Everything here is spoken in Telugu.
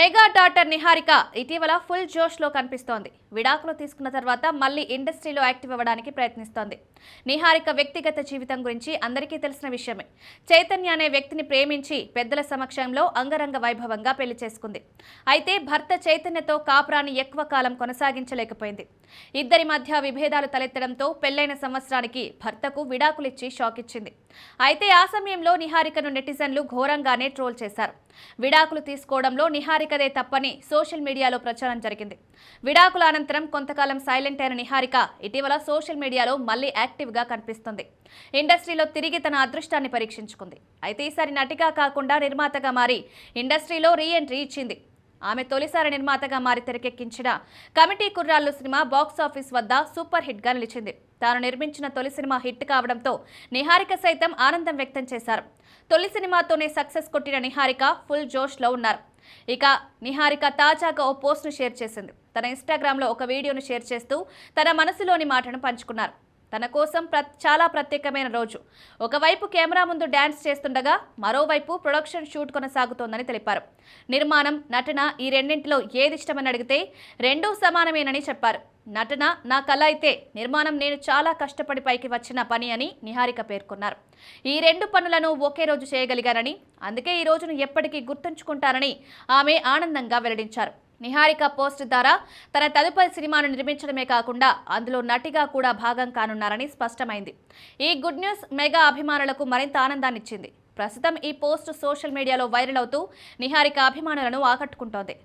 మెగా డాటర్ నిహారిక ఇటీవల ఫుల్ జోష్లో కనిపిస్తోంది. విడాకులు తీసుకున్న తర్వాత మళ్ళీ ఇండస్ట్రీలో యాక్టివ్ అవ్వడానికి ప్రయత్నిస్తోంది. నిహారిక వ్యక్తిగత జీవితం గురించి అందరికీ తెలిసిన విషయమే. చైతన్య అనే వ్యక్తిని ప్రేమించి పెద్దల సమక్షంలో అంగరంగ వైభవంగా పెళ్ళి చేసుకుంది. అయితే భర్త చైతన్యతో కాపురాన్ని ఎక్కువ కాలం కొనసాగించలేకపోయింది. ఇద్దరి మధ్య విభేదాలు తలెత్తడంతో పెళ్ళైన సంవత్సరానికి భర్తకు విడాకులిచ్చి షాక్ ఇచ్చింది అయితే ఆ సమయంలో నిహారికను నెటిజన్లు ఘోరంగానే ట్రోల్ చేశారు. విడాకులు తీసుకోవడంలో నిహారిక నిహారికదే తప్పని సోషల్ మీడియాలో ప్రచారం జరిగింది. విడాకుల అనంతరం కొంతకాలం సైలెంట్ అయిన నిహారిక ఇటీవల సోషల్ మీడియాలో మళ్ళీ యాక్టివ్గా కనిపిస్తుంది. ఇండస్ట్రీలో తిరిగి తన అదృష్టాన్ని పరీక్షించుకుంది. అయితే ఈసారి నటిగా కాకుండా నిర్మాతగా మారి ఇండస్ట్రీలో రీ ఎంట్రీ ఇచ్చింది. ఆమె తొలిసారి నిర్మాతగా మారి తెరకెక్కించిన committee Kurrallu cinema box office వద్ద సూపర్ హిట్గా నిలిచింది. తాను నిర్మించిన తొలి సినిమా హిట్ కావడంతో నిహారిక సైతం ఆనందం వ్యక్తం చేశారు. తొలి సినిమాతోనే సక్సెస్ కొట్టిన నిహారిక ఫుల్ జోష్లో ఉన్నారు. ఇక నిహారిక తాజాగా ఓ పోస్ట్ను షేర్ చేసింది. తన ఇన్స్టాగ్రామ్లో ఒక వీడియోను షేర్ చేస్తూ తన మనసులోని మాటను పంచుకున్నారు. తన కోసం ప్ర చాలా ప్రత్యేకమైన రోజు. ఒకవైపు కెమెరా ముందు డ్యాన్స్ చేస్తుండగా మరోవైపు ప్రొడక్షన్ షూట్ కొనసాగుతోందని తెలిపారు. నిర్మాణం నటన ఈ రెండింటిలో ఏది ఇష్టమని అడిగితే రెండూ సమానమేనని చెప్పారు. నటన నా కళ అయితే నిర్మాణం నేను చాలా కష్టపడి పైకి వచ్చిన పని అని నిహారిక పేర్కొన్నారు. ఈ రెండు పనులను ఒకే రోజు చేయగలిగానని అందుకే ఈ రోజును ఎప్పటికీ గుర్తుంచుకుంటారని ఆమె ఆనందంగా వెల్లడించారు. నిహారిక పోస్ట్ ద్వారా తన తదుపరి సినిమాను నిర్మించడమే కాకుండా అందులో నటిగా కూడా భాగం కానున్నారని స్పష్టమైంది. ఈ గుడ్ న్యూస్ మెగా అభిమానులకు మరింత ఆనందాన్నిచ్చింది. ప్రస్తుతం ఈ పోస్ట్ సోషల్ మీడియాలో వైరల్ అవుతూ నిహారిక అభిమానులను ఆకట్టుకుంటోంది.